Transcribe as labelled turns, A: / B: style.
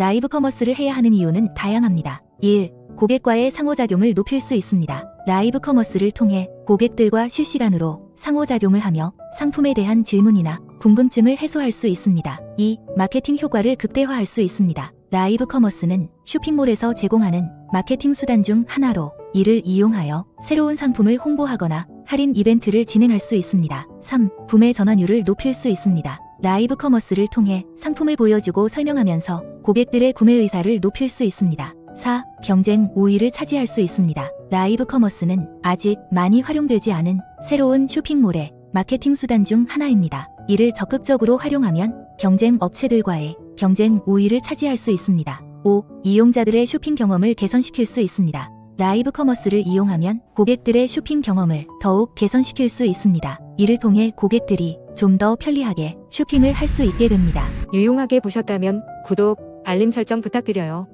A: 라이브 커머스를 해야 하는 이유는 다양합니다. 1. 고객과의 상호작용을 높일 수 있습니다. 라이브 커머스를 통해 고객들과 실시간으로 상호작용을 하며 상품에 대한 질문이나 궁금증을 해소할 수 있습니다. 2. 마케팅 효과를 극대화할 수 있습니다. 라이브 커머스는 쇼핑몰에서 제공하는 마케팅 수단 중 하나로 이를 이용하여 새로운 상품을 홍보하거나 할인 이벤트를 진행할 수 있습니다. 3. 구매 전환율을 높일 수 있습니다. 라이브 커머스를 통해 상품을 보여주고 설명하면서 고객들의 구매 의사를 높일 수 있습니다. 4. 경쟁 우위를 차지할 수 있습니다. 라이브 커머스는 아직 많이 활용되지 않은 새로운 쇼핑몰의 마케팅 수단 중 하나입니다. 이를 적극적으로 활용하면 경쟁 업체들과의 경쟁 우위를 차지할 수 있습니다. 5. 이용자들의 쇼핑 경험을 개선시킬 수 있습니다. 라이브 커머스를 이용하면 고객들의 쇼핑 경험을 더욱 개선시킬 수 있습니다. 이를 통해 고객들이 좀 더 편리하게 쇼핑을 할 수 있게 됩니다.
B: 유용하게 보셨다면 구독, 알림 설정 부탁드려요.